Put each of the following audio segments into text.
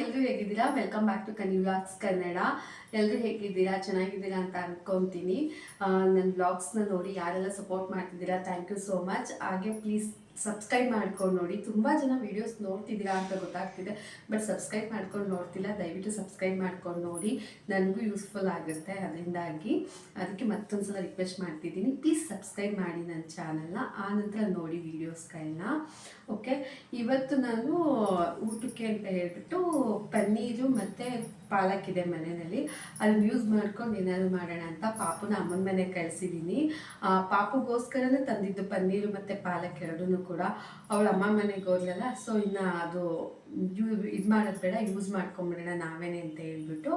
ಎಲ್ಲರೂ ಹೇಗಿದ್ದೀರಾ? Welcome back to Kani vlogs Kannada ಎಲ್ಲರೂ ಹೇಗಿದ್ದೀರಾ? ಚೆನ್ನಾಗಿದ್ದೀರಾ ಅಂತ ಅನ್ಕೊಂತೀನಿ. ನನ್ನ ವ್ಲಾಗ್ಸ್ನ ನೋಡಿ ಯಾರೆಲ್ಲ ಸಪೋರ್ಟ್ ಮಾಡ್ತಿದ್ದೀರಾ ಥ್ಯಾಂಕ್ ಯು ಸೋ ಮಚ್ ಹಾಗೆ ಪ್ಲೀಸ್ ಸಬ್ಸ್ಕ್ರೈಬ್ ಮಾಡ್ಕೊಂಡು ನೋಡಿ. ತುಂಬ ಜನ ವೀಡಿಯೋಸ್ ನೋಡ್ತಿದ್ದೀರಾ ಅಂತ ಗೊತ್ತಾಗ್ತಿದೆ. ಬಟ್ ಸಬ್ಸ್ಕ್ರೈಬ್ ಮಾಡ್ಕೊಂಡು ನೋಡ್ತಿಲ್ಲ. ದಯವಿಟ್ಟು ಸಬ್ಸ್ಕ್ರೈಬ್ ಮಾಡ್ಕೊಂಡು ನೋಡಿ. ನನಗೂ ಯೂಸ್ಫುಲ್ ಆಗುತ್ತೆ ಅದರಿಂದಾಗಿ. ಅದಕ್ಕೆ ಮತ್ತೊಂದು ಸಲ ರಿಕ್ವೆಸ್ಟ್ ಮಾಡ್ತಿದ್ದೀನಿ. ಪ್ಲೀಸ್ ಸಬ್ಸ್ಕ್ರೈಬ್ ಮಾಡಿ ನನ್ನ ಚಾನಲ್ನ ಆ ನಂತರ ನೋಡಿ ವೀಡಿಯೋಸ್ಗಳನ್ನ ಓಕೆ ಇವತ್ತು ನಾನು ಊಟಕ್ಕೆ ಅಂತ ಹೇಳ್ಬಿಟ್ಟು ಪನ್ನೀರು ಮತ್ತು ಪಾಲಕ್ ಇದೆ ಮನೆಯಲ್ಲಿ. ಅದನ್ನ ಯೂಸ್ ಮಾಡ್ಕೊಂಡು ಏನಾದ್ರು ಮಾಡೋಣ ಅಂತ ಪಾಪುನ ಅಮ್ಮನ ಮನೆಗೆ ಕಳಿಸಿದ್ದೀನಿ ಪಾಪುಗೋಸ್ಕರನೇ ತಂದಿದ್ದು ಪನ್ನೀರು ಮತ್ತು ಪಾಲಕ್ ಎರಡೂ ಅವಳ ಅಮ್ಮ ಮನೆಗೆ ಹೋದ್ಲಲ್ಲ ಸೊ ಇನ್ನು ಅದು ಇದು ಮಾಡೋದು ಬೇಡ ಯೂಸ್ ಮಾಡ್ಕೊಂಬಿಡೋಣ ನಾವೇನೆ ಅಂತ ಹೇಳ್ಬಿಟ್ಟು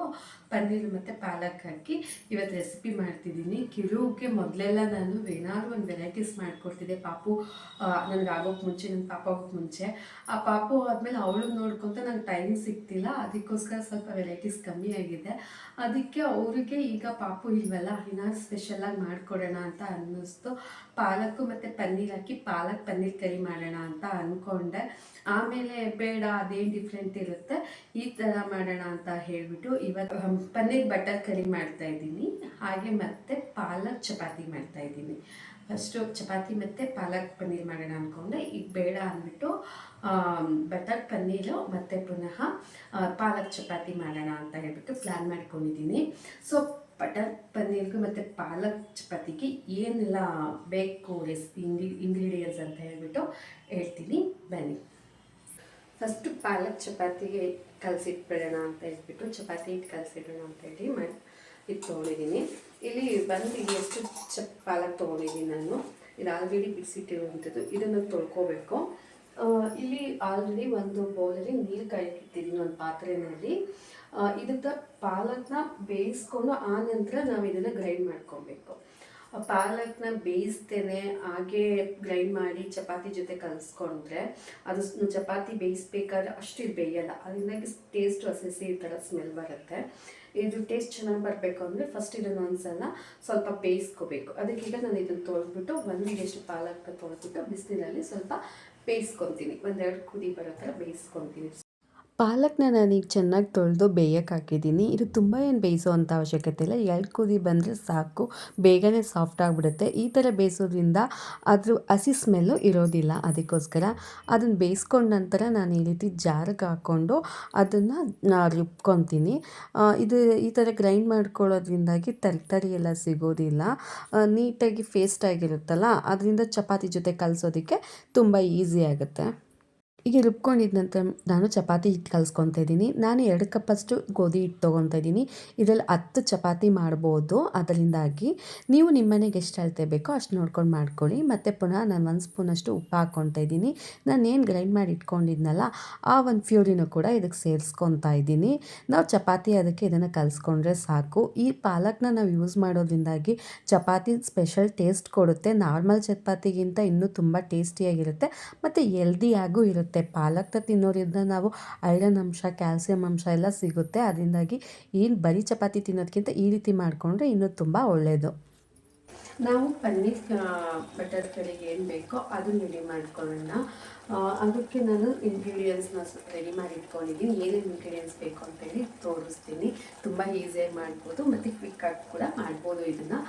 ಪನ್ನೀರು ಮತ್ತು ಪಾಲಕ್ ಹಾಕಿ ಇವತ್ತು ರೆಸಿಪಿ ಮಾಡ್ತಿದ್ದೀನಿ. ಕಿರುಗೆ ಮೊದಲೆಲ್ಲ ನಾನು ಏನಾದ್ರು ಒಂದು ವೆರೈಟೀಸ್ ಮಾಡಿಕೊಡ್ತಿದ್ದೆ. ಪಾಪು ನನಗೆ ಆಗೋಕ್ಕೆ ಮುಂಚೆ ನನ್ನ ಪಾಪ ಆಗೋಕ್ಕೆ ಮುಂಚೆ. ಆ ಪಾಪು ಆದಮೇಲೆ ಅವಳು ನೋಡ್ಕೊತ ನಂಗೆ ಟೈಮ್ ಸಿಗ್ತಿಲ್ಲ. ಅದಕ್ಕೋಸ್ಕರ ಸ್ವಲ್ಪ ವೆರೈಟೀಸ್ ಕಮ್ಮಿ ಆಗಿದೆ. ಅದಕ್ಕೆ ಅವರಿಗೆ ಈಗ ಪಾಪು ಇಲ್ವಲ್ಲ ಏನಾದ್ರು ಸ್ಪೆಷಲಾಗಿ ಮಾಡಿಕೊಡೋಣ ಅಂತ ಅನ್ನಿಸ್ತು. ಪಾಲಕ್ಕು ಮತ್ತು ಪನ್ನೀರ್ ಹಾಕಿ ಪಾಲಕ್ ಪನ್ನೀರ್ ಕರಿ ಮಾಡೋಣ ಅಂತ ಅಂದ್ಕೊಂಡೆ ಆಮೇಲೆ ಬೇಡ ಅದೇನು ಡಿಫ್ರೆಂಟ್ ಇರುತ್ತೆ. ಈ ಥರ ಮಾಡೋಣ ಅಂತ ಹೇಳಿಬಿಟ್ಟು ಇವತ್ತು ಪನ್ನೀರ್ ಬಟರ್ ಕರಿ ಮಾಡ್ತಾ ಇದ್ದೀನಿ. ಹಾಗೆ ಮತ್ತೆ ಪಾಲಕ್ ಚಪಾತಿ ಮಾಡ್ತಾ ಇದ್ದೀನಿ. ಫಸ್ಟು ಚಪಾತಿ ಮತ್ತು ಪಾಲಕ್ ಪನ್ನೀರ್ ಮಾಡೋಣ ಅಂದ್ಕೊಂಡೆ ಈಗ ಬೇಡ ಅಂದ್ಬಿಟ್ಟು ಬಟರ್, ಪನ್ನೀರು ಮತ್ತು ಪುನಃ ಪಾಲಕ್ ಚಪಾತಿ ಮಾಡೋಣ ಅಂತ ಹೇಳ್ಬಿಟ್ಟು ಪ್ಲ್ಯಾನ್ ಮಾಡ್ಕೊಂಡಿದ್ದೀನಿ. ಸೊ ಬಟರ್, ಪನ್ನೀರ್ಗೂ ಮತ್ತು ಪಾಲಕ್ ಚಪಾತಿಗೆ ಏನೆಲ್ಲ ಬೇಕು ರೆಸಿಪಿ ಇಂಗ್ರಿ ಇಂಗ್ರೀಡಿಯೆಂಟ್ಸ್ ಅಂತ ಹೇಳ್ಬಿಟ್ಟು ಹೇಳ್ತೀನಿ. ಬನ್ನಿ. ಫಸ್ಟು ಪಾಲಕ್ ಚಪಾತಿಗೆ ಕಲಸಿಟ್ಬಿಡೋಣ ಅಂತ ಹೇಳ್ಬಿಟ್ಟು ಚಪಾತಿ ಹಿಟ್ಟು ಕಲಸಿಡೋಣ ಅಂತ ಹೇಳಿ ಮಾಡಿ ಇದು ತೊಗೊಂಡಿದ್ದೀನಿ. ಇಲ್ಲಿ ಬಂದು ಎಷ್ಟು ಚಪ್ ಪಾಲಕ್ ತೊಗೊಂಡಿದ್ದೀನಿ ನಾನು. ಇದು ಆಲ್ರೆಡಿ ಬಿಸಿಟ್ಟಿರುವಂಥದ್ದು ಇದನ್ನು ತೊಳ್ಕೊಬೇಕು. ಇಲ್ಲಿ ಆಲ್ರೆಡಿ ಒಂದು ಬೌಲಲ್ಲಿ ನೀರು ಕಾಯಿಟ್ಟಿದ್ದೀನಿ ಒಂದು ಪಾತ್ರೆಯಲ್ಲಿ ಇದಕ್ಕೆ ಪಾಲಕ್ನ ಬೇಯಿಸ್ಕೊಂಡು ಆ ನಂತರ ನಾವು ಇದನ್ನು ಗ್ರೈಂಡ್ ಮಾಡ್ಕೊಬೇಕು. ಪಾಲಕ್ನ ಬೇಯಿಸ್ತೇನೆ, ಹಾಗೆ ಗ್ರೈಂಡ್ ಮಾಡಿ ಚಪಾತಿ ಜೊತೆ ಕಲಿಸ್ಕೊಂಡ್ರೆ ಅದು ಚಪಾತಿ ಬೇಯಿಸ್ಬೇಕಾದ್ರೆ ಅಷ್ಟು ಇದು ಬೇಯಲ್ಲ. ಅದರಿಂದಾಗಿ ಟೇಸ್ಟ್ ಹಸಿ ಈ ಥರ ಸ್ಮೆಲ್ ಬರುತ್ತೆ. ಇದು ಟೇಸ್ಟ್ ಚೆನ್ನಾಗಿ ಬರಬೇಕು ಅಂದರೆ ಫಸ್ಟ್ ಇದನ್ನು ಒಂದ್ಸಲ ಸ್ವಲ್ಪ ಬೇಯಿಸ್ಕೋಬೇಕು. ಅದಕ್ಕೀಗ ನಾನು ಇದನ್ನು ತೊಳೆದ್ಬಿಟ್ಟು ಒಂದು ಎಷ್ಟು ಪಾಲಕ್ ತೊಳೆದ್ಬಿಟ್ಟು ಬಿಸಿಲಿನಲ್ಲಿ ಸ್ವಲ್ಪ ಬೇಯಿಸ್ಕೊತೀನಿ. ಒಂದೆರಡು ಕುದಿ ಬರೋ ಥರ ಬೇಯಿಸ್ಕೊತೀನಿ. ಪಾಲಕ್ನ ನಾನೀಗ ಚೆನ್ನಾಗಿ ತೊಳೆದು ಬೇಯಕ್ಕೆ ಹಾಕಿದ್ದೀನಿ. ಇದು ತುಂಬ ಏನು ಬೇಯಿಸೋ ಅಂಥ ಅವಶ್ಯಕತೆ ಇಲ್ಲ. ಎರಡು ಕುದಿ ಬಂದರೆ ಸಾಕು. ಬೇಗನೆ ಸಾಫ್ಟ್ ಆಗಿಬಿಡುತ್ತೆ. ಈ ಥರ ಬೇಯಿಸೋದ್ರಿಂದ ಅದ್ರ ಹಸಿ ಸ್ಮೆಲ್ಲು ಇರೋದಿಲ್ಲ. ಅದಕ್ಕೋಸ್ಕರ ಅದನ್ನು ಬೇಯಿಸ್ಕೊಂಡ ನಂತರ ನಾನು ಈ ರೀತಿ ಜಾರಿಗೆ ಹಾಕ್ಕೊಂಡು ಅದನ್ನು ರುಬ್ಕೊತೀನಿ. ಇದು ಈ ಥರ ಗ್ರೈಂಡ್ ಮಾಡ್ಕೊಳ್ಳೋದ್ರಿಂದಾಗಿ ತರಕಾರಿ ಎಲ್ಲ ಸಿಗೋದಿಲ್ಲ. ನೀಟಾಗಿ ಫೇಸ್ಟ್ ಆಗಿರುತ್ತಲ್ಲ, ಅದರಿಂದ ಚಪಾತಿ ಜೊತೆ ಕಲಿಸೋದಕ್ಕೆ ತುಂಬ ಈಸಿ ಆಗುತ್ತೆ. ಈಗ ರುಬ್ಕೊಂಡಿದ್ದ ನಂತರ ನಾನು ಚಪಾತಿ ಹಿಟ್ಟು ಕಲಿಸ್ಕೊತಾ ಇದ್ದೀನಿ. ನಾನು ಎರಡು ಕಪ್ಪಷ್ಟು ಗೋಧಿ ಹಿಟ್ಟು ತೊಗೊತಾ ಇದ್ದೀನಿ. ಇದರಲ್ಲಿ ಹತ್ತು ಚಪಾತಿ ಮಾಡ್ಬೋದು. ಅದರಿಂದಾಗಿ ನೀವು ನಿಮ್ಮ ಮನೆಗೆ ಎಷ್ಟು ಅಳತೆ ಬೇಕೋ ಅಷ್ಟು ನೋಡ್ಕೊಂಡು ಮಾಡ್ಕೊಳ್ಳಿ. ಮತ್ತು ಪುನಃ ನಾನು ಒಂದು ಸ್ಪೂನಷ್ಟು ಉಪ್ಪು ಹಾಕ್ಕೊತಾ ಇದ್ದೀನಿ. ನಾನು ಏನು ಗ್ರೈಂಡ್ ಮಾಡಿ ಇಟ್ಕೊಂಡಿದ್ನಲ್ಲ, ಆ ಒಂದು ಫ್ಯೂರಿನೂ ಕೂಡ ಇದಕ್ಕೆ ಸೇರಿಸ್ಕೊತಾ ಇದ್ದೀನಿ. ನಾವು ಚಪಾತಿ ಅದಕ್ಕೆ ಇದನ್ನು ಕಲಿಸ್ಕೊಂಡ್ರೆ ಸಾಕು. ಈ ಪಾಲಕ್ನ ನಾವು ಯೂಸ್ ಮಾಡೋದ್ರಿಂದಾಗಿ ಚಪಾತಿ ಸ್ಪೆಷಲ್ ಟೇಸ್ಟ್ ಕೊಡುತ್ತೆ. ನಾರ್ಮಲ್ ಚಪಾತಿಗಿಂತ ಇನ್ನೂ ತುಂಬ ಟೇಸ್ಟಿಯಾಗಿರುತ್ತೆ. ಮತ್ತು ಎಲ್ದಿಯಾಗೂ ಇರುತ್ತೆ. ಪಾಲಕ್ನ ತಿನ್ನೋದ್ರಿಂದ ನಾವು ಐರನ್ ಅಂಶ, ಕ್ಯಾಲ್ಸಿಯಂ ಅಂಶ ಎಲ್ಲ ಸಿಗುತ್ತೆ. ಅದರಿಂದಾಗಿ ಏನು ಬರೀ ಚಪಾತಿ ತಿನ್ನೋದಕ್ಕಿಂತ ಈ ರೀತಿ ಮಾಡಿಕೊಂಡ್ರೆ ಇನ್ನೂ ತುಂಬ ಒಳ್ಳೆಯದು ನಾವು ಪನ್ನೀರ್ ಬಟರ್ ಕರಿಗೆ ಏನು ಬೇಕೋ ಅದನ್ನ ರೆಡಿ ಮಾಡ್ಕೊಳ್ಳೋಣ. ಅದಕ್ಕೆ ನಾನು ಇಂಗ್ರೀಡಿಯೆಂಟ್ಸ್ನ ರೆಡಿ ಮಾಡಿ ಇಟ್ಕೊಂಡಿದ್ದೀನಿ. ಏನೇನು ಇಂಗ್ರೀಡಿಯೆಂಟ್ಸ್ ಬೇಕು ಅಂತೇಳಿ ತೋರಿಸ್ತೀನಿ. ತುಂಬ ಈಸಿಯಾಗಿ ಮಾಡ್ಬೋದು. ಮತ್ತು ಕ್ವಿಕ್ಕಾಗಿ ಕೂಡ ಮಾಡ್ಬೋದು ಇದನ್ನು.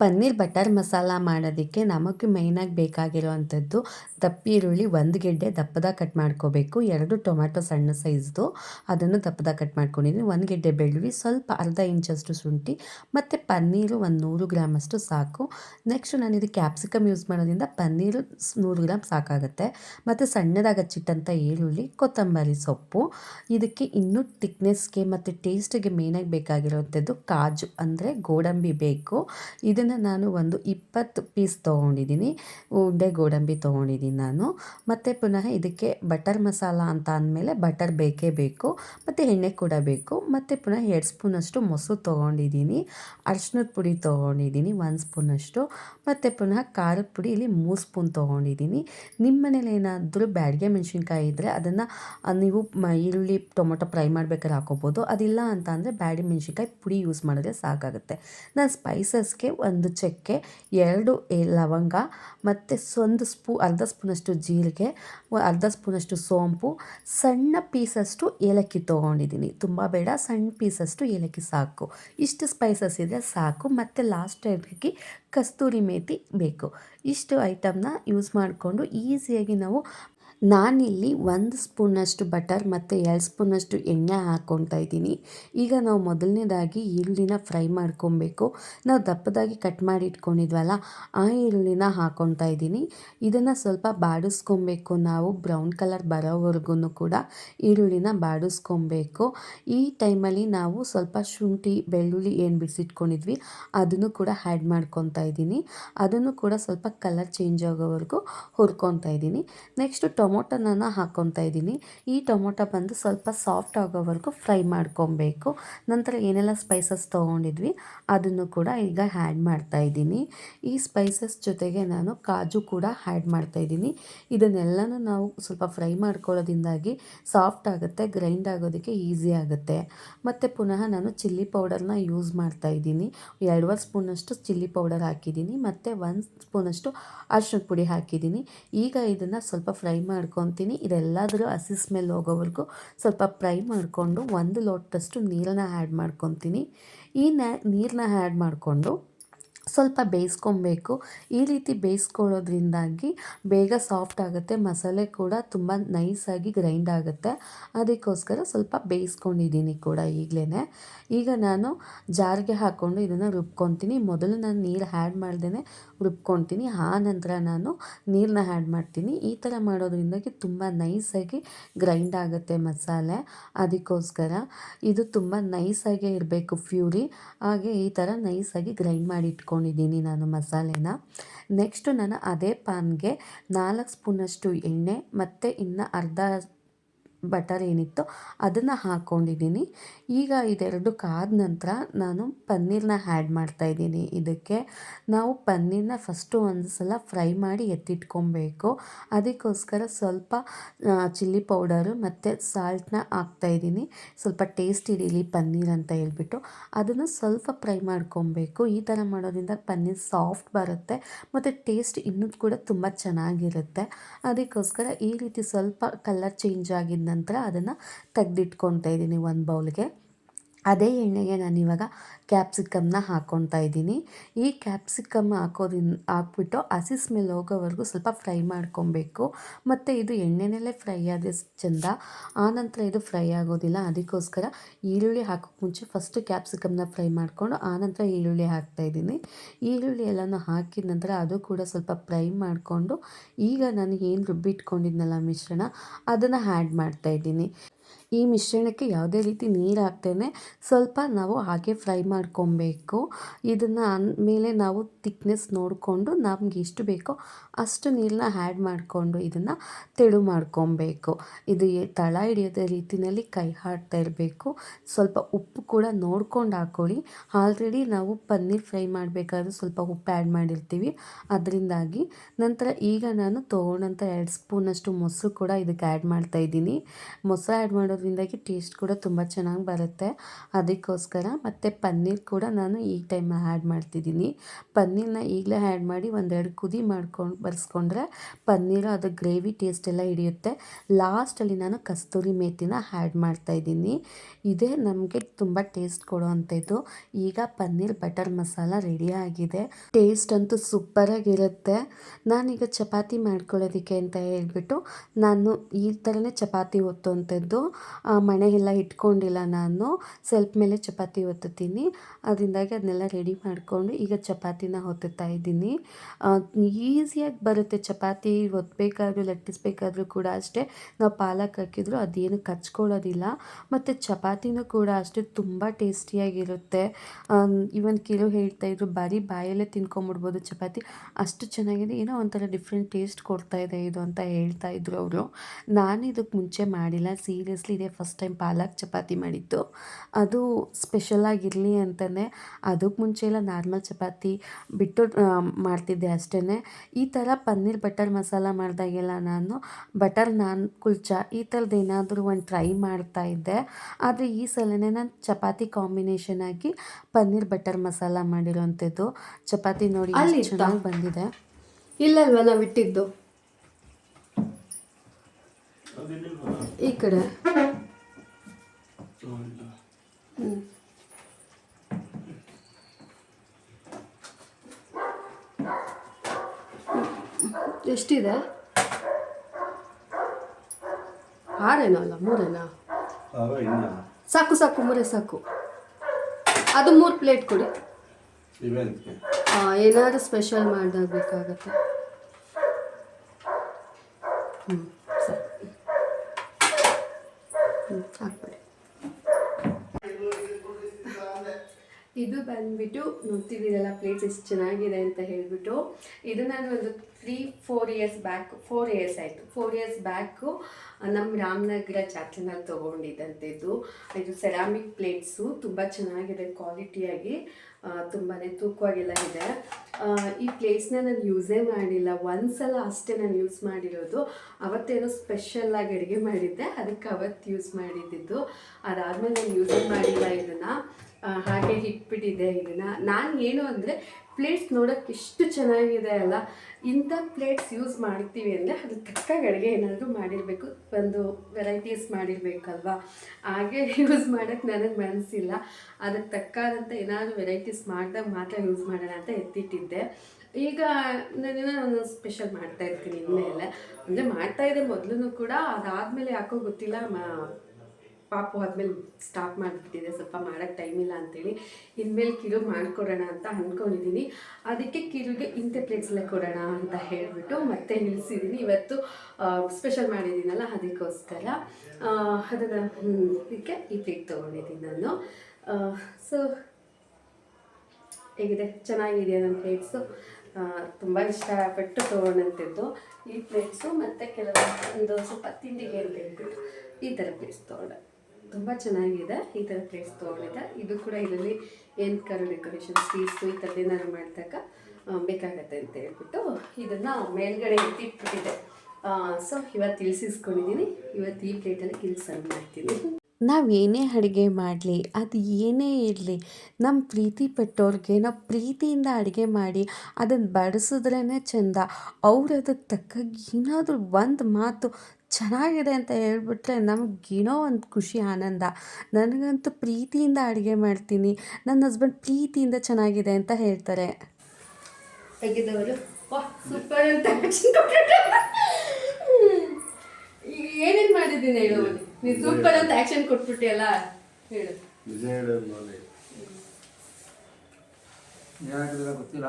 ಪನ್ನೀರ್ ಬಟರ್ ಮಸಾಲ ಮಾಡೋದಕ್ಕೆ ನಮಗೆ ಮೇಯ್ನಾಗಿ ಬೇಕಾಗಿರುವಂಥದ್ದು ದಪ್ಪ ಈರುಳ್ಳಿ ಒಂದು ಗೆಡ್ಡೆ ದಪ್ಪದಾಗ ಕಟ್ ಮಾಡ್ಕೋಬೇಕು. ಎರಡು ಟೊಮ್ಯಾಟೊ ಸಣ್ಣ ಸೈಜ್ದು. ಅದನ್ನು ದಪ್ಪದಾಗ ಕಟ್ ಮಾಡ್ಕೊಂಡಿದ್ದೀನಿ. ಒಂದು ಗೆಡ್ಡೆ ಬೆಳ್ಳುಳ್ಳಿ, ಸ್ವಲ್ಪ ಅರ್ಧ ಇಂಚಷ್ಟು ಶುಂಠಿ, ಮತ್ತು ಪನ್ನೀರು ಒಂದು ನೂರು ಗ್ರಾಮಷ್ಟು ಸಾಕು. ನೆಕ್ಸ್ಟ್ ನಾನು ಇದು ಕ್ಯಾಪ್ಸಿಕಮ್ ಯೂಸ್ ಮಾಡೋದ್ರಿಂದ ಪನ್ನೀರು ನೂರು ಗ್ರಾಮ್ ಸಾಕಾಗುತ್ತೆ. ಮತ್ತು ಸಣ್ಣದಾಗಿ ಹಚ್ಚಿಟ್ಟಂಥ ಈರುಳ್ಳಿ, ಕೊತ್ತಂಬರಿ ಸೊಪ್ಪು, ಇದಕ್ಕೆ ಇನ್ನೂ ತಿಕ್ನೆಸ್ಗೆ ಮತ್ತು ಟೇಸ್ಟಿಗೆ ಮೇನಾಗಿ ಬೇಕಾಗಿರುವಂಥದ್ದು ಕಾಜು ಅಂದರೆ ಗೋಡಂಬಿ ಬೇಕು. ಇದನ್ನು ನಾನು ಒಂದು ಇಪ್ಪತ್ತು ಪೀಸ್ ತೊಗೊಂಡಿದ್ದೀನಿ. ಉಂಡೆ ಗೋಡಂಬಿ ತೊಗೊಂಡಿದ್ದೀನಿ ನಾನು. ಮತ್ತು ಪುನಃ ಇದಕ್ಕೆ ಬಟರ್ ಮಸಾಲ ಅಂತ ಅಂದಮೇಲೆ ಬಟರ್ ಬೇಕೇ ಬೇಕು. ಮತ್ತು ಎಣ್ಣೆ ಕೂಡ ಬೇಕು. ಮತ್ತು ಪುನಃ ಎರಡು ಸ್ಪೂನಷ್ಟು ಮೊಸರು ತೊಗೊಂಡಿದ್ದೀನಿ. ಅರ್ಶಿನದ ಪುಡಿ ತೊಗೊಂಡಿದ್ದೀನಿ, ಒಂದು ಸ್ಪೂನಷ್ಟು ಮತ್ತು ಪುನಃ ಖಾರದ ಪುಡಿ ಇಲ್ಲಿ ಮೂರು ಸ್ಪೂನ್ ತೊಗೊಂಡಿದ್ದೀನಿ. ನಿಮ್ಮ ಮನೇಲಿ ಏನಾದರೂ ಬ್ಯಾಡಿಗೆ ಮೆಣಸಿನ್ಕಾಯಿ ಇದ್ದರೆ ಅದನ್ನು ನೀವು ಈರುಳ್ಳಿ, ಟೊಮೊಟೊ ಫ್ರೈ ಮಾಡ್ಬೇಕಾದ್ರೆ ಹಾಕೋಬೋದು. ಅದಿಲ್ಲ ಅಂತ ಅಂದರೆ ಬ್ಯಾಡಿ ಮೆಣಸಿನ್ಕಾಯಿ ಪುಡಿ ಯೂಸ್ ಮಾಡಿದ್ರೆ ಸಾಕಾಗುತ್ತೆ. ನಾನು ಸ್ಪೈಸಸ್ಗೆ ಒಂದು ಚಕ್ಕೆ, ಎರಡು ಲವಂಗ ಮತ್ತು ಒಂದು ಸ್ಪೂ, ಅರ್ಧ ಸ್ಪೂನಷ್ಟು ಜೀರಿಗೆ ಅರ್ಧ ಸ್ಪೂನಷ್ಟು ಸೋಂಪು, ಸಣ್ಣ ಪೀಸಷ್ಟು ಏಲಕ್ಕಿ ತೊಗೊಂಡಿದ್ದೀನಿ. ತುಂಬ ಬೇಡ, ಸಣ್ಣ ಪೀಸಷ್ಟು ಏಲಕ್ಕಿ ಸಾಕು. ಇಷ್ಟು ಸ್ಪೈಸಸ್ ಇದ್ದರೆ ಸಾಕು. ಮತ್ತು ಲಾಸ್ಟ್ ಅದಕ್ಕೆ ಕಸ್ತೂರಿ ಮೇಥಿ ಬೇಕು. ಇಷ್ಟು ಐಟಮ್ನ ಯೂಸ್ ಮಾಡಿಕೊಂಡು ಈಸಿಯಾಗಿ ನಾವು ನಾನಿಲ್ಲಿ ಒಂದು ಸ್ಪೂನಷ್ಟು ಬಟರ್ ಮತ್ತು ಎರಡು ಸ್ಪೂನಷ್ಟು ಎಣ್ಣೆ ಹಾಕ್ಕೊತಾ ಇದ್ದೀನಿ. ಈಗ ನಾವು ಮೊದಲನೇದಾಗಿ ಈರುಳ್ಳಿನ ಫ್ರೈ ಮಾಡ್ಕೊಬೇಕು. ನಾವು ದಪ್ಪದಾಗಿ ಕಟ್ ಮಾಡಿ ಇಟ್ಕೊಂಡಿದ್ವಲ್ಲ, ಆ ಈರುಳ್ಳಿನ ಹಾಕ್ಕೊತಾ ಇದ್ದೀನಿ. ಇದನ್ನು ಸ್ವಲ್ಪ ಬಾಡಿಸ್ಕೊಬೇಕು ನಾವು, ಬ್ರೌನ್ ಕಲರ್ ಬರೋವರೆಗೂ ಕೂಡ ಈರುಳ್ಳಿನ ಬಾಡಿಸ್ಕೊಬೇಕು. ಈ ಟೈಮಲ್ಲಿ ನಾವು ಸ್ವಲ್ಪ ಶುಂಠಿ, ಬೆಳ್ಳುಳ್ಳಿ ಏನು ಬಿಡಿಸಿಟ್ಕೊಂಡಿದ್ವಿ ಅದನ್ನು ಕೂಡ ಆ್ಯಡ್ ಮಾಡ್ಕೊತಾ ಇದ್ದೀನಿ. ಅದನ್ನು ಕೂಡ ಸ್ವಲ್ಪ ಕಲರ್ ಚೇಂಜ್ ಆಗೋವರೆಗೂ ಹುರ್ಕೊತಾ ಇದ್ದೀನಿ. ನೆಕ್ಸ್ಟು ಟೊಮೊಟೊನ ಹಾಕ್ಕೊತಾ ಇದ್ದೀನಿ. ಈ ಟೊಮೊಟೊ ಬಂದು ಸ್ವಲ್ಪ ಸಾಫ್ಟ್ ಆಗೋವರೆಗೂ ಫ್ರೈ ಮಾಡ್ಕೊಬೇಕು ನಂತರ ಏನೆಲ್ಲ ಸ್ಪೈಸಸ್ ತೊಗೊಂಡಿದ್ವಿ, ಅದನ್ನು ಕೂಡ ಈಗ ಆ್ಯಡ್ ಮಾಡ್ತಾ ಇದ್ದೀನಿ. ಈ ಸ್ಪೈಸಸ್ ಜೊತೆಗೆ ನಾನು ಕಾಜು ಕೂಡ ಆ್ಯಡ್ ಮಾಡ್ತಾ ಇದ್ದೀನಿ. ಇದನ್ನೆಲ್ಲನೂ ನಾವು ಸ್ವಲ್ಪ ಫ್ರೈ ಮಾಡ್ಕೊಳ್ಳೋದ್ರಿಂದಾಗಿ ಸಾಫ್ಟ್ ಆಗುತ್ತೆ ಗ್ರೈಂಡ್ ಆಗೋದಕ್ಕೆ ಈಸಿ ಆಗುತ್ತೆ. ಮತ್ತು ಪುನಃ ನಾನು ಚಿಲ್ಲಿ ಪೌಡರ್ನ ಯೂಸ್ ಮಾಡ್ತಾ ಇದ್ದೀನಿ. ಎರಡೂವರೆ ಸ್ಪೂನಷ್ಟು ಚಿಲ್ಲಿ ಪೌಡರ್ ಹಾಕಿದ್ದೀನಿ, ಮತ್ತು ಒಂದು ಸ್ಪೂನಷ್ಟು ಅರ್ಶಿನ ಪುಡಿ ಹಾಕಿದ್ದೀನಿ. ಈಗ ಇದನ್ನು ಸ್ವಲ್ಪ ಫ್ರೈ ಮಾಡ್ಕೊತೀನಿ. ಇದೆಲ್ಲದರೂ ಹಸಿ ಸ್ಮೆಲ್ ಹೋಗೋವರೆಗೂ ಸ್ವಲ್ಪ ಫ್ರೈ ಮಾಡಿಕೊಂಡು ಒಂದು ಲೋಟದಷ್ಟು ನೀರನ್ನ ಆ್ಯಡ್ ಮಾಡ್ಕೊತೀನಿ. ಈ ನ್ಯಾ ನೀರನ್ನ ಆ್ಯಡ್ ಮಾಡಿಕೊಂಡು ಸ್ವಲ್ಪ ಬೇಯಿಸ್ಕೊಬೇಕು. ಈ ರೀತಿ ಬೇಯಿಸ್ಕೊಳ್ಳೋದ್ರಿಂದಾಗಿ ಬೇಗ ಸಾಫ್ಟ್ ಆಗುತ್ತೆ. ಮಸಾಲೆ ಕೂಡ ತುಂಬ ನೈಸಾಗಿ ಗ್ರೈಂಡ್ ಆಗುತ್ತೆ. ಅದಕ್ಕೋಸ್ಕರ ಸ್ವಲ್ಪ ಬೇಯಿಸ್ಕೊಂಡಿದ್ದೀನಿ ಕೂಡ ಈಗಲೇ ಈಗ ನಾನು ಜಾರಿಗೆ ಹಾಕ್ಕೊಂಡು ಇದನ್ನು ರುಬ್ಕೊತೀನಿ. ಮೊದಲು ನಾನು ನೀರು ಹ್ಯಾಡ್ ಮಾಡ್ದೇ ರುಬ್ಕೊತೀನಿ. ಆ ನಂತರ ನಾನು ನೀರನ್ನ ಹ್ಯಾಡ್ ಮಾಡ್ತೀನಿ. ಈ ಥರ ಮಾಡೋದ್ರಿಂದಾಗಿ ತುಂಬ ನೈಸಾಗಿ ಗ್ರೈಂಡ್ ಆಗುತ್ತೆ ಮಸಾಲೆ. ಅದಕ್ಕೋಸ್ಕರ ಇದು ತುಂಬ ನೈಸಾಗೇ ಇರಬೇಕು ಫ್ಯೂರಿ ಹಾಗೆ ಈ ಥರ ನೈಸಾಗಿ ಗ್ರೈಂಡ್ ಮಾಡಿ ಇಟ್ಕೊಂಡಿದ್ದೀನಿ ನಾನು ಮಸಾಲೆನ. ನೆಕ್ಸ್ಟು ನಾನು ಅದೇ ಪಾನ್ಗೆ ನಾಲ್ಕು ಸ್ಪೂನಷ್ಟು ಎಣ್ಣೆ ಮತ್ತು ಇನ್ನು ಅರ್ಧ ಬಟರ್ ಏನಿತ್ತು ಅದನ್ನು ಹಾಕ್ಕೊಂಡಿದ್ದೀನಿ ಈಗ ಇದೆರಡು ಕಾದ ನಂತರ ನಾನು ಪನ್ನೀರನ್ನ ಆ್ಯಡ್ ಮಾಡ್ತಾಯಿದ್ದೀನಿ ಇದಕ್ಕೆ ನಾವು ಪನ್ನೀರನ್ನ ಫಸ್ಟು ಒಂದು ಸಲ ಫ್ರೈ ಮಾಡಿ ಎತ್ತಿಟ್ಕೊಬೇಕು. ಅದಕ್ಕೋಸ್ಕರ ಸ್ವಲ್ಪ ಚಿಲ್ಲಿ ಪೌಡರು ಮತ್ತು ಸಾಲ್ಟನ್ನ ಹಾಕ್ತಾಯಿದ್ದೀನಿ ಸ್ವಲ್ಪ ಟೇಸ್ಟ್ ಹಿಡೀಲಿ ಪನ್ನೀರ್ ಅಂತ ಹೇಳ್ಬಿಟ್ಟು. ಅದನ್ನು ಸ್ವಲ್ಪ ಫ್ರೈ ಮಾಡ್ಕೊಬೇಕು. ಈ ಥರ ಮಾಡೋದ್ರಿಂದ ಪನ್ನೀರ್ ಸಾಫ್ಟ್ ಬರುತ್ತೆ ಮತ್ತು ಟೇಸ್ಟ್ ಇನ್ನೂ ಕೂಡ ತುಂಬ ಚೆನ್ನಾಗಿರುತ್ತೆ. ಅದಕ್ಕೋಸ್ಕರ ಈ ರೀತಿ ಸ್ವಲ್ಪ ಕಲರ್ ಚೇಂಜ್ ಆಗಿದ ನಂತರ ಅದನ್ನು ತೆಗ್ದಿಟ್ಕೊತಾ ಇದ್ದೀನಿ ಒಂದು ಬೌಲ್ಗೆ. ಅದೇ ಎಣ್ಣೆಗೆ ನಾನಿವಾಗ ಕ್ಯಾಪ್ಸಿಕಮ್ನ ಹಾಕ್ಕೊತಾ ಇದ್ದೀನಿ. ಈ ಕ್ಯಾಪ್ಸಿಕಮ್ ಹಾಕೋದ್ರಿಂದ ಹಾಕ್ಬಿಟ್ಟು ಹಸಿ ಸ್ಮೆಲ್ ಹೋಗೋವರೆಗೂ ಸ್ವಲ್ಪ ಫ್ರೈ ಮಾಡ್ಕೊಬೇಕು ಮತ್ತು ಇದು ಎಣ್ಣೆನಲ್ಲೇ ಫ್ರೈ ಆದರೆ ಚೆಂದ. ಆನಂತರ ಇದು ಫ್ರೈ ಆಗೋದಿಲ್ಲ. ಅದಕ್ಕೋಸ್ಕರ ಈರುಳ್ಳಿ ಹಾಕೋಕ್ಕೆ ಮುಂಚೆ ಫಸ್ಟು ಕ್ಯಾಪ್ಸಿಕಮ್ನ ಫ್ರೈ ಮಾಡಿಕೊಂಡು ಆನಂತರ ಈರುಳ್ಳಿ ಹಾಕ್ತಾಯಿದ್ದೀನಿ ಈರುಳ್ಳಿ ಎಲ್ಲನೂ ಹಾಕಿದ ನಂತರ ಅದು ಕೂಡ ಸ್ವಲ್ಪ ಫ್ರೈ ಮಾಡಿಕೊಂಡು ಈಗ ನಾನು ಏನು ರುಬ್ಬಿಟ್ಕೊಂಡಿದ್ನಲ್ಲ ಮಿಶ್ರಣ, ಅದನ್ನು ಆ್ಯಡ್ ಮಾಡ್ತಾಯಿದ್ದೀನಿ ಈ ಮಿಶ್ರಣಕ್ಕೆ ಯಾವುದೇ ರೀತಿ ನೀರು ಹಾಕ್ತೇನೆ ಸ್ವಲ್ಪ ನಾವು ಹಾಗೆ ಫ್ರೈ ಮಾಡ್ಕೊಬೇಕು. ಇದನ್ನು ಅಂದಮೇಲೆ ನಾವು ತಿಕ್ನೆಸ್ ನೋಡಿಕೊಂಡು ನಮ್ಗೆ ಎಷ್ಟು ಬೇಕೋ ಅಷ್ಟು ನೀರನ್ನ ಆ್ಯಡ್ ಮಾಡಿಕೊಂಡು ಇದನ್ನು ತೆಳು ಮಾಡ್ಕೊಬೇಕು. ಇದು ತಳ ಹಿಡಿಯೋದ ರೀತಿಯಲ್ಲಿ ಕೈ ಹಾಡ್ತಾ ಇರಬೇಕು. ಸ್ವಲ್ಪ ಉಪ್ಪು ಕೂಡ ನೋಡ್ಕೊಂಡು ಹಾಕ್ಕೊಳ್ಳಿ ಆಲ್ರೆಡಿ ನಾವು ಪನ್ನೀರ್ ಫ್ರೈ ಮಾಡಬೇಕಾದ್ರೆ ಸ್ವಲ್ಪ ಉಪ್ಪು ಆ್ಯಡ್ ಮಾಡಿರ್ತೀವಿ. ಅದರಿಂದಾಗಿ ನಂತರ ಈಗ ನಾನು ತೊಗೊಂಡಂಥ ಎರಡು ಸ್ಪೂನಷ್ಟು ಮೊಸರು ಕೂಡ ಇದಕ್ಕೆ ಆ್ಯಡ್ ಮಾಡ್ತಾ ಇದ್ದೀನಿ. ಮೊಸರು ಆ್ಯಡ್ ಮಾಡೋದ್ರಿಂದಾಗಿ ಟೇಸ್ಟ್ ಕೂಡ ತುಂಬ ಚೆನ್ನಾಗಿ ಬರುತ್ತೆ. ಅದಕ್ಕೋಸ್ಕರ ಮತ್ತು ಪನ್ನೀರ್ ಕೂಡ ನಾನು ಈ ಟೈಮ್ ಆ್ಯಡ್ ಮಾಡ್ತಿದ್ದೀನಿ. ಪನ್ನೀರ್ನ ಈಗಲೇ ಆ್ಯಡ್ ಮಾಡಿ ಒಂದೆರಡು ಕುದಿ ಮಾಡ್ಕೊಂಡು ಬರ್ಸ್ಕೊಂಡ್ರೆ ಪನ್ನೀರು ಅದು ಗ್ರೇವಿ ಟೇಸ್ಟ್ ಎಲ್ಲ ಹಿಡಿಯುತ್ತೆ. ಲಾಸ್ಟಲ್ಲಿ ನಾನು ಕಸ್ತೂರಿ ಮೇಥಿನ ಆ್ಯಡ್ ಮಾಡ್ತಾಯಿದ್ದೀನಿ ಇದೇ ನಮಗೆ ತುಂಬ ಟೇಸ್ಟ್ ಕೊಡುವಂಥದ್ದು. ಈಗ ಪನ್ನೀರ್ ಬಟರ್ ಮಸಾಲ ರೆಡಿ ಆಗಿದೆ. ಟೇಸ್ಟ್ ಅಂತೂ ಸೂಪರಾಗಿರುತ್ತೆ ನಾನೀಗ ಚಪಾತಿ ಮಾಡ್ಕೊಳ್ಳೋದಕ್ಕೆ ಅಂತ ಹೇಳ್ಬಿಟ್ಟು ನಾನು ಈ ಥರನೇ ಚಪಾತಿ ಒತ್ತುವಂಥದ್ದು. ಮಣೆ ಎಲ್ಲ ಇಟ್ಕೊಂಡಿಲ್ಲ ನಾನು. ಸೆಲ್ಫ್ ಮೇಲೆ ಚಪಾತಿ ಒತ್ತುತ್ತೀನಿ. ಅದರಿಂದಾಗಿ ಅದನ್ನೆಲ್ಲ ರೆಡಿ ಮಾಡಿಕೊಂಡು ಈಗ ಚಪಾತಿನ ಒತ್ತುತ್ತಾ ಇದ್ದೀನಿ. ಈಸಿಯಾಗಿ ಬರುತ್ತೆ ಚಪಾತಿ? ಒತ್ತಬೇಕಾದ್ರೂ ಲಟ್ಟಿಸ್ಬೇಕಾದ್ರೂ ಕೂಡ ಅಷ್ಟೇ ನಾವು ಪಾಲಕ್ ಹಾಕಿದ್ರು ಅದೇನು ಕಚ್ಕೊಳ್ಳೋದಿಲ್ಲ. ಮತ್ತು ಚಪಾತಿನೂ ಕೂಡ ಅಷ್ಟೇ ತುಂಬ ಟೇಸ್ಟಿಯಾಗಿರುತ್ತೆ. ಇವನ್ ಕೆಲವು ಹೇಳ್ತಾ ಇದ್ರು, ಬರೀ ಬಾಯಲ್ಲೇ ತಿನ್ಕೊಂಬಿಡ್ಬೋದು ಚಪಾತಿ. ಅಷ್ಟು ಚೆನ್ನಾಗಿದೆ. ಏನೋ ಒಂಥರ ಡಿಫ್ರೆಂಟ್ ಟೇಸ್ಟ್ ಕೊಡ್ತಾ ಇದೆ ಇದು ಅಂತ ಹೇಳ್ತಾ ಇದ್ರು ಅವರು. ನಾನು ಇದಕ್ಕೆ ಮುಂಚೆ ಮಾಡಿಲ್ಲ. ಸೀರಿಯಸ್ಲಿ ಇದೇ ಫಸ್ಟ್ ಟೈಮ್ ಪಾಲಕ್ ಚಪಾತಿ ಮಾಡಿದ್ದು. ಅದು ಸ್ಪೆಷಲ್ ಆಗಿರಲಿ ಅಂತಲೇ ಅದಕ್ಕೆ ಮುಂಚೆ ಎಲ್ಲ ನಾರ್ಮಲ್ ಚಪಾತಿ ಬಿಟ್ಟು ಮಾಡ್ತಿದ್ದೆ ಅಷ್ಟೇ ಈ ಥರ ಥರ ಪನ್ನೀರ್ ಬಟರ್ ಮಸಾಲ ಮಾಡಿದಾಗೆಲ್ಲ ನಾನು ಬಟರ್ ನಾನ್ ಕುಲ್ಚಾ ಈ ಥರದ್ದು ಏನಾದರೂ ಒಂದು ಟ್ರೈ ಮಾಡ್ತಾ ಇದ್ದೆ. ಆದರೆ ಈ ಸಲನೇ ನಾನು ಚಪಾತಿ ಕಾಂಬಿನೇಷನ್ ಆಗಿ ಪನ್ನೀರ್ ಬಟರ್ ಮಸಾಲ ಮಾಡಿರೋಂಥದ್ದು. ಚಪಾತಿ ನೋಡಿ ಚೆನ್ನಾಗಿ ಬಂದಿದೆ. ಇಲ್ಲಲ್ವಾ ನಾವು ಇಟ್ಟಿದ್ದು? ಈ ಕಡೆ. ಎಷ್ಟಿದೆ? ಆರೇನೋ ಅಲ್ಲ ಮೂರೇನಾ? ಸಾಕು ಸಾಕು ಮೂರೇ ಸಾಕು. ಅದು ಮೂರು ಪ್ಲೇಟ್ ಕೊಡಿ. ಏನಾದರೂ ಸ್ಪೆಷಲ್ ಮಾಡ್ದಾಗ ಬೇಕಾಗತ್ತೆ. ಹ್ಞೂ ಸರಿ. ಹ್ಞೂ ಹಾಕ್ಬಿಡಿ. ಇದು ಬಂದ್ಬಿಟ್ಟು ನೋಡ್ತಿದ್ದೀರಲ್ಲ ಪ್ಲೇಸ್ ಎಷ್ಟು ಚೆನ್ನಾಗಿದೆ ಅಂತ ಹೇಳ್ಬಿಟ್ಟು. ಇದು ನಾನು ಒಂದು three four years back four years ಆಯಿತು. ಫೋರ್ ಇಯರ್ಸ್ ಬ್ಯಾಕು ನಮ್ಮ ರಾಮನಗರ ಜಾತ್ರೆನಲ್ಲಿ ತೊಗೊಂಡಿದ್ದಂತೆ ಇದು ಸೆರಾಮಿಕ್ ಪ್ಲೇಟ್ಸು ತುಂಬ ಚೆನ್ನಾಗಿದೆ ಕ್ವಾಲಿಟಿಯಾಗಿ ತುಂಬಾ ತೂಕವಾಗೆಲ್ಲ ಇದೆ. ಈ ಪ್ಲೇಟ್ಸ್ನ ನಾನು ಯೂಸೇ ಮಾಡಿಲ್ಲ. ಒಂದ್ಸಲ ಅಷ್ಟೇ ನಾನು ಯೂಸ್ ಮಾಡಿರೋದು. ಅವತ್ತೇನೋ ಸ್ಪೆಷಲ್ಲಾಗಿ ಅಡುಗೆ ಮಾಡಿದ್ದೆ, ಅದಕ್ಕೆ ಅವತ್ತು ಯೂಸ್ ಮಾಡಿದ್ದಿದ್ದು. ಅದಾದಮೇಲೆ ನಾನು ಯೂಸೇ ಮಾಡಿಲ್ಲ ಇದನ್ನು. ಹಾಗೆ ಇಟ್ಬಿಟ್ಟಿದ್ದೆ ಇದನ್ನು. ನಾನು ಏನು ಅಂದರೆ ಪ್ಲೇಟ್ಸ್ ನೋಡೋಕ್ಕೆ ಎಷ್ಟು ಚೆನ್ನಾಗಿದೆ ಅಲ್ಲ, ಇಂಥ ಪ್ಲೇಟ್ಸ್ ಯೂಸ್ ಮಾಡ್ತೀವಿ ಅಂದರೆ ಅದು ತಕ್ಕಾಗ ಅಡುಗೆ ಏನಾದರೂ ಮಾಡಿರಬೇಕು, ಒಂದು ವೆರೈಟೀಸ್ ಮಾಡಿರಬೇಕಲ್ವಾ? ಹಾಗೆ ಯೂಸ್ ಮಾಡೋಕ್ಕೆ ನನಗೆ ಮನಸ್ಸಿಲ್ಲ ಅದಕ್ಕೆ ತಕ್ಕಾದಂಥ ಏನಾದರೂ ವೆರೈಟೀಸ್ ಮಾಡಿದಾಗ ಮಾತ್ರ ಯೂಸ್ ಮಾಡೋಣ ಅಂತ ಎತ್ತಿಟ್ಟಿದ್ದೆ. ಈಗ ನಾನೇನೋ ನಾನು ಸ್ಪೆಷಲ್ ಮಾಡ್ತಾಯಿರ್ತೀನಿ ಇರ್ತೀನಿ ಇಲ್ಲ ಅಂದರೆ ಮಾಡ್ತಾಯಿದ್ದೆ ಮೊದಲು ಕೂಡ, ಅದಾದಮೇಲೆ ಯಾಕೋ ಗೊತ್ತಿಲ್ಲ, ಮ- ಪಾಪು ಆದಮೇಲೆ ಸ್ಟಾಪ್ ಮಾಡಿಬಿಟ್ಟಿದೆ. ಸ್ವಲ್ಪ ಮಾಡೋಕ್ಕೆ ಟೈಮ್ ಇಲ್ಲ ಅಂತೇಳಿ. ಇನ್ಮೇಲೆ ಕಿರು ಮಾಡಿಕೊಡೋಣ ಅಂತ ಅಂದ್ಕೊಂಡಿದ್ದೀನಿ ಅದಕ್ಕೆ ಕಿರುಗೆ ಇಂಥ ಪ್ಲೇಟ್ಸಲ್ಲೇ ಕೊಡೋಣ ಅಂತ ಹೇಳಿಬಿಟ್ಟು ಮತ್ತೆ ನಿಲ್ಲಿಸಿದ್ದೀನಿ ಇವತ್ತು ಸ್ಪೆಷಲ್ ಮಾಡಿದ್ದೀನಲ್ಲ ಅದಕ್ಕೋಸ್ಕರ. ಅದನ್ನು ಇದಕ್ಕೆ ಈ ಪ್ಲೇಟ್ ತೊಗೊಂಡಿದ್ದೀನಿ ನಾನು. ಸೊ ಹೇಗಿದೆ? ಚೆನ್ನಾಗಿದೆ ನನ್ನ ಪ್ಲೇಟ್ಸು ತುಂಬ ಇಷ್ಟಪಟ್ಟು ತೊಗೊಂಡಂಥದ್ದು ಈ ಪ್ಲೇಟ್ಸು ಮತ್ತು ಕೆಲವೊಂದು ಸ್ವಲ್ಪ ತಿಂಡಿಗೆ ಅಂತ ಹೇಳ್ಬಿಟ್ಟು ಈ ಥರ ಪ್ಲೇಟ್ಸ್ ತೊಗೊಂಡೆ. ತುಂಬ ಚೆನ್ನಾಗಿದೆ. ಈ ಥರ ಪ್ಲೇಸ್ ತೊಗೊಂಡಿದ್ದೆ. ಇದು ಕೂಡ ಇದರಲ್ಲಿ ಏನು ಕರು ಡೆಕೋರೇಷನ್ ಸ್ವೀಟ್ಸು ಈ ಥರದ್ದು ಏನಾದ್ರು ಮಾಡಿದಾಗ ಬೇಕಾಗತ್ತೆ ಅಂತ ಹೇಳ್ಬಿಟ್ಟು ಇದನ್ನು ಮೇಲ್ಗಡೆ ಎತ್ತಿಟ್ಬಿಟ್ಟಿದೆ ಸೊ ಇವತ್ತು ತಿಳಿಸಿಸ್ಕೊಂಡಿದ್ದೀನಿ ಇವತ್ತು ಈ ಪ್ಲೇಟಲ್ಲಿ ಇಲ್ಲಿ ಸರ್ವ್ ಮಾಡ್ತೀನಿ. ನಾವು ಏನೇ ಅಡುಗೆ ಮಾಡಲಿ, ಅದು ಏನೇ ಇರಲಿ ನಮ್ಮ ಪ್ರೀತಿ ಪಟ್ಟವ್ರಿಗೆ ನಾವು ಪ್ರೀತಿಯಿಂದ ಅಡುಗೆ ಮಾಡಿ ಅದನ್ನು ಬಡಿಸಿದ್ರೇ ಚೆಂದ. ಅವ್ರು ಅದಕ್ಕೆ ತಕ್ಕಾಗಿ ಏನಾದರೂ ಒಂದು ಮಾತು ಚೆನ್ನಾಗಿದೆ ಅಂತ ಹೇಳ್ಬಿಟ್ರೆ ನಮಗೇನೋ ಒಂದು ಖುಷಿ ಆನಂದ. ನನಗಂತೂ ಪ್ರೀತಿಯಿಂದ ಅಡುಗೆ ಮಾಡ್ತೀನಿ. ನನ್ನ ಹಸ್ಬೆಂಡ್ ಪ್ರೀತಿಯಿಂದ ಚೆನ್ನಾಗಿದೆ ಅಂತ ಹೇಳ್ತಾರೆ. ಸೂಪರ್ ಅಂತ. ಈಗ ಏನೇನು ಮಾಡಿದ್ದೀನಿ ಹೇಳು ನೀನು ಸೂಪರ್ ಅಂತ ಕೊಟ್ಬಿಟ್ಟಿಯಲ್ಲ ಹೇಳು. ಗೊತ್ತಿಲ್ಲ?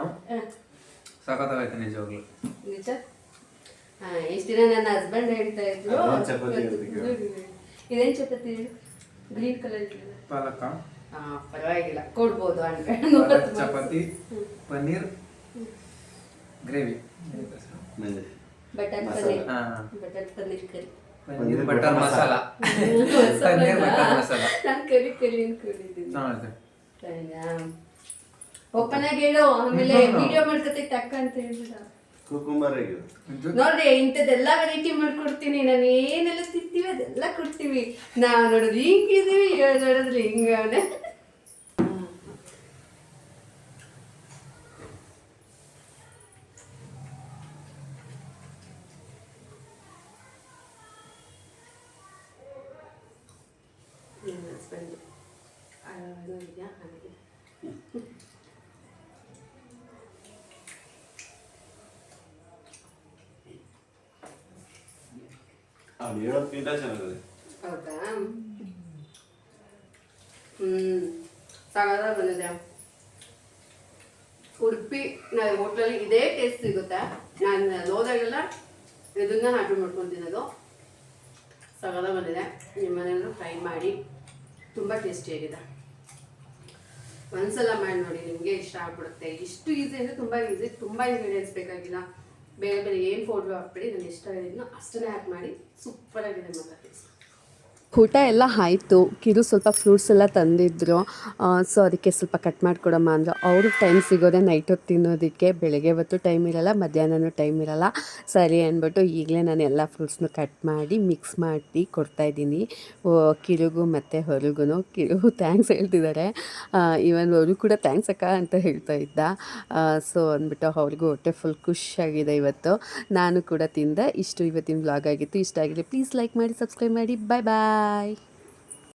ನಿಜವಾಗ್ಲು. ನಿಜ? ಹಾ ಎಷ್ಟು ದಿನ ನನ್ನ ಹಸ್ಬೆಂಡ್ ಹೇಳ್ತಾ ಇದ್ರು. ಅದೇನ್ ಚಪಾತಿ ಹೇಳು. ಗ್ರೀನ್ ಕಲರ್ ಪಾಲಕ. ಪರವಾಗಿಲ್ಲ. ಕೊಡ್ಬೋದು ಪಾಲಕ್ ಚಪಾತಿ ಪನ್ನೀರ್ ಗ್ರೇವಿ. ಬಟರ್. ಪನ್ನೀರ್. ಹಾ. Butter paneer curry. Paneer butter masala. Paneer butter masala. ನಾನು ಕರಿ ಕರಿ ಅನ್ಕೊಂಡಿದ್ದೀನಿ ಚೆನ್ನಾಗಿದೆ. ಓಪನ್ ಆಗಿ ಹೇಳು. ಆಮೇಲೆ. ವಿಡಿಯೋ ಮಾಡ್ಕೊತೈತೆ ಅಕ್ಕ ಅಂತ ಹೇಳ್ಬಿಡ. ಕುಕುಂಬರ್ ಆಗಿದೆ ನೋಡ್ರಿ ಇಂಥದ್ದೆಲ್ಲ ವೆರೈಟಿ ಮಾಡ್ಕೊಡ್ತೀನಿ. ನಾನು ಏನೆಲ್ಲ ತಿಂತೀವಿ ಅದೆಲ್ಲ ಕೊಡ್ತೀವಿ. ನಾವು ನೋಡೋದು ಹಿಂಗಿದೀವಿ ನೋಡಿದ್ರೆ ಹಿಂಗ ಅವನೇ. ಹಸ್ಬೆಂಡ್ ನೋಡಿದ್ಯಾ ಅವ್ನು ಹೇಳೋದ್ಕಿಂತ ಚೆನ್ನಾಗಿದೆ ಹೌದಾ ಹ್ಞೂ ಸಾಗರ ಬಂದಿದೆ ಉಡುಪಿ ನಾನು ಹೋಟ್ಲಲ್ಲಿ ಇದೇ ಟೇಸ್ಟ್ ಸಿಗುತ್ತೆ ನಾನು ಹೋದಾಗೆಲ್ಲ ಇದನ್ನ ಆರ್ಡ್ರ್ ಮಾಡ್ಕೊಂಡು ತಿನ್ನೋದು ಸಗದ ಬಂದಿದೆ ನಿಮ್ಮ ಮನೆಯಲ್ಲೂ ಟ್ರೈ ಮಾಡಿ ತುಂಬ ಟೇಸ್ಟಿಯಾಗಿದೆ ಒಂದ್ಸಲ ಮಾಡಿ ನೋಡಿ ನಿಮಗೆ ಇಷ್ಟ ಆಗ್ಬಿಡುತ್ತೆ ಇಷ್ಟು ಈಸಿ ಅಂದರೆ ತುಂಬ ಈಸಿ ತುಂಬ ಇಂಗ್ರೀಡಿಯೆಂಟ್ಸ್ ಬೇಕಾಗಿಲ್ಲ ಬೇರೆ ಬೇರೆ ಏನು ಫೋಟೋ ಹಾಕ್ಬಿಡಿ ನಾನು ಇಷ್ಟ ಹೇಳಿದ್ನೋ ಅಷ್ಟನ್ನೇ ಹಾಕಿ ಮಾಡಿ ಸೂಪರಾಗಿದೆ ಮತ್ತೆ ಊಟ ಎಲ್ಲ ಆಯಿತು. ಕಿರು ಸ್ವಲ್ಪ ಫ್ರೂಟ್ಸ್ ಎಲ್ಲ ತಂದಿದ್ರು. ಸೊ ಅದಕ್ಕೆ ಸ್ವಲ್ಪ ಕಟ್ ಮಾಡಿಕೊಡಮ್ಮ ಅಂದರು. ಅವ್ರಿಗೆ ಟೈಮ್ ಸಿಗೋದೆ ನೈಟ್ ಹೊತ್ತು ತಿನ್ನೋದಕ್ಕೆ ಬೆಳಗ್ಗೆ ಹೊತ್ತು ಟೈಮ್ ಇರಲ್ಲ, ಮಧ್ಯಾಹ್ನನೂ ಟೈಮ್ ಇರಲ್ಲ. ಸರಿ ಅಂದ್ಬಿಟ್ಟು ಈಗಲೇ ನಾನು ಎಲ್ಲ ಫ್ರೂಟ್ಸ್ನು ಕಟ್ ಮಾಡಿ ಮಿಕ್ಸ್ ಮಾಡಿ ಕೊಡ್ತಾಯಿದ್ದೀನಿ ಕಿರುಗು ಮತ್ತು ಹೊರಗೂ ಕಿರು ಥ್ಯಾಂಕ್ಸ್ ಹೇಳ್ತಿದ್ದಾರೆ ಇವನ್ ಅವರು ಕೂಡ ಥ್ಯಾಂಕ್ಸ್ ಅಕ್ಕ ಅಂತ ಹೇಳ್ತಾ ಇದ್ದ. ಸೊ ಅಂದ್ಬಿಟ್ಟು ಅವ್ರಿಗೂ ಹೊಟ್ಟೆ ಫುಲ್ ಖುಷಿಯಾಗಿದೆ ಇವತ್ತು. ನಾನು ಕೂಡ ತಿಂದೆ. ಇಷ್ಟು ಇವತ್ತಿನ ವ್ಲಾಗ್ ಆಗಿತ್ತು. ಇಷ್ಟ ಆಗಿದೆ ಪ್ಲೀಸ್ ಲೈಕ್ ಮಾಡಿ ಸಬ್ಸ್ಕ್ರೈಬ್ ಮಾಡಿ. ಬಾಯ್ ಬಾಯ್